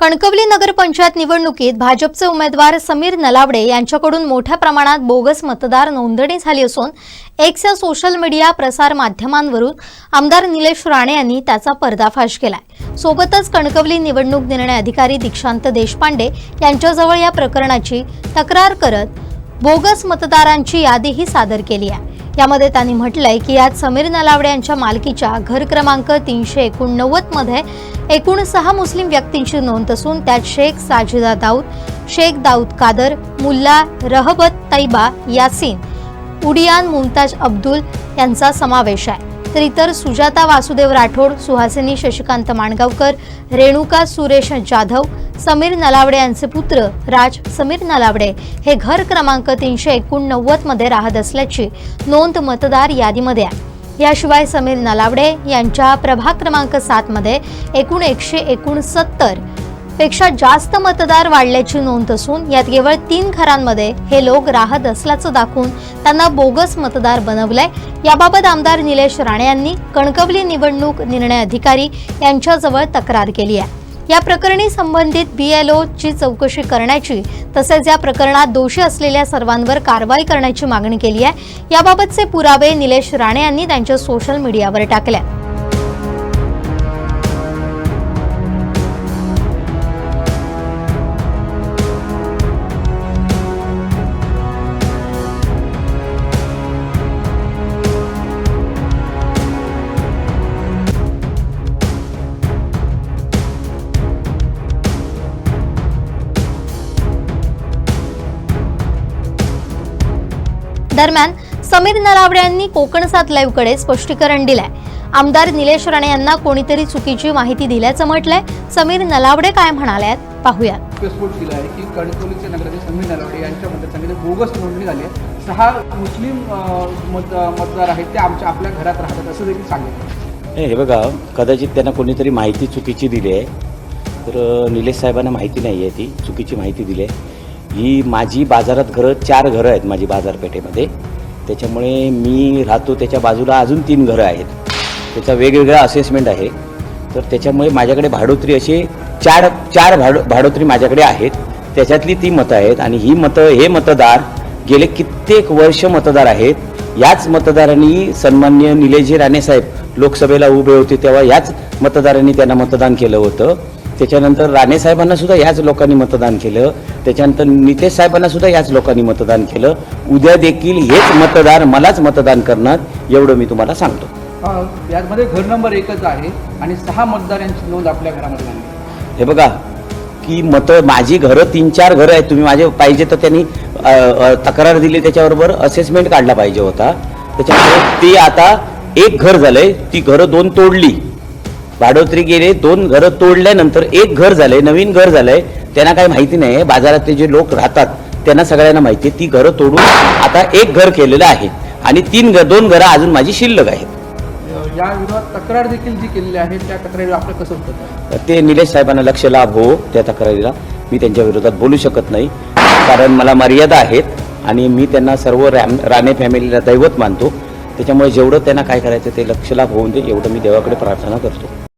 कणकवली नगरपंचायत निवडणुकीत भाजपचे उमेदवार समीर नलावडे यांच्याकडून मोठ्या प्रमाणात बोगस मतदार नोंदणी झाली असून एक्स या सोशल मीडिया प्रसार माध्यमांवरून आमदार निलेश राणे यांनी त्याचा पर्दाफाश केलाय. सोबतच कणकवली निवडणूक निर्णय अधिकारी दीक्षांत देशपांडे यांच्याजवळ या प्रकरणाची तक्रार करत बोगस मतदारांची यादीही सादर केली आहे. यामध्ये त्यांनी म्हटलंय की यात समीर नलावडे यांच्या मालकीच्या घर क्रमांक तीनशे एकोणनव्वदमध्ये एकूण सहा मुस्लिम व्यक्तींची नोंद असून त्यात शेख साजिदा दाऊद शेख दाऊद कादर मुल्ला रहबत तैबा यासीन उडियान मुमताज अब्दुल यांचा समावेश आहे. तर इतर सुजाता वासुदेव राठोड सुहासिनी शशिकांत माणगावकर रेणुका सुरेश जाधव समीर नलावडे यांचे पुत्र राज समीर नलावडे हे घर क्रमांक तीनशे एकोणनव्वदमध्ये राहत असल्याची नोंद मतदार यादीमध्ये आहे. याशिवाय समीर नलावडे यांच्या प्रभाग क्रमांक सात मध्ये एकूण एकशे एकोणसत्तर पेक्षा जास्त मतदार वाढल्याची नोंद असून यात केवळ तीन घरांमध्ये हे लोक राहत असल्याचं दाखवून त्यांना बोगस मतदार बनवलंय. याबाबत आमदार निलेश राणे यांनी कणकवली निवडणूक निर्णय अधिकारी यांच्याजवळ तक्रार केली आहे. या प्रकरणी संबंधित बीएलओ ची चौकशी करण्याची तसेच या प्रकरणात दोषी असलेल्या सर्वांवर कारवाई करण्याची मागणी केली आहे. याबाबतचे पुरावे निलेश राणे यांनी त्यांच्या सोशल मीडियावर टाकले दरम्यान समीर नलावडे यांनी कोकण सात लाईव्हकडे स्पष्टीकरण दिलंय. आमदार निलेश राणे यांना कोणीतरी चुकीची माहिती दिल्याचं म्हटलंय. समीर नलावडे काय म्हणाल्यात? पाहूयात. स्फोट केला आहे की कणकवलीचे नगराध्यक्ष समीर नलावडे यांच्या मतदारसंघात बोगस नोंदणी झाली आहे. सहा मुस्लिम मत मतदार आहेत ते आमच्या आपल्या घरात राहतात असं देखील सांगितलं हे हे बघा कदाचित त्यांना कोणीतरी माहिती चुकीची दिली आहे. तर निलेश साहेबांना माहिती नाही आहे ती चुकीची माहिती दिली आहे. ही माझी बाजारात घरं चार घरं आहेत माझी बाजारपेठेमध्ये. त्याच्यामुळे मी राहतो त्याच्या बाजूला अजून तीन घरं आहेत. त्याचा वेगवेगळा असेसमेंट आहे. तर त्याच्यामुळे माझ्याकडे भाडोत्री असे चार चार भाडो भाडोत्री माझ्याकडे आहेत. त्याच्यातली ती मतं आहेत आणि ही मतं हे मतदार गेले कित्येक वर्ष मतदार आहेत. याच मतदारांनी सन्मान्य निलेजी राणेसाहेब लोकसभेला उभे होते तेव्हा याच मतदारांनी त्यांना मतदान केलं होतं. त्याच्यानंतर राणे साहेबांना सुद्धा याच लोकांनी मतदान केलं. त्याच्यानंतर नितेश साहेबांना सुद्धा याच लोकांनी मतदान केलं. उद्या देखील हेच मतदार मलाच मतदान करणार एवढं मी तुम्हाला सांगतो. यामध्ये घर नंबर एकच आहे आणि सहा मतदारांची नोंद आपल्या घरामध्ये. हे बघा की मतं माझी घरं तीन चार घरं आहेत. तुम्ही माझे पाहिजे तर त्यांनी तक्रार दिली त्याच्याबरोबर असेसमेंट काढला पाहिजे होता. त्याच्यामुळे ते आता एक घर झालंय ती घरं दोन तोडली. भाडोत्री गेले दोन घरं तोडल्यानंतर एक घर झालंय नवीन घर झालंय. त्यांना काही माहिती नाही भाजारातले जे लोक राहतात त्यांना सगळ्यांना माहिती आहे. ती घरं तोडून आता एक घर केलेलं आहे. आणि तीन घर दोन घरं अजून माझी शिल्लक आहेत अं, या विरोधात तक्रार देखील जी केलेली आहे त्या तक्रारीवर आपलं कसं? ते निलेश साहेबांना लक्ष लाभ हो त्या तक्रारीला. मी त्यांच्या विरोधात बोलू शकत नाही. कारण मला मर्यादा आहेत आणि मी त्यांना सर्व रॅम राणे फॅमिलीला दैवत मानतो. त्याच्यामुळे जेवढं त्यांना काय करायचं ते लक्ष लाभ होऊन दे एवढं मी देवाकडे प्रार्थना करतो.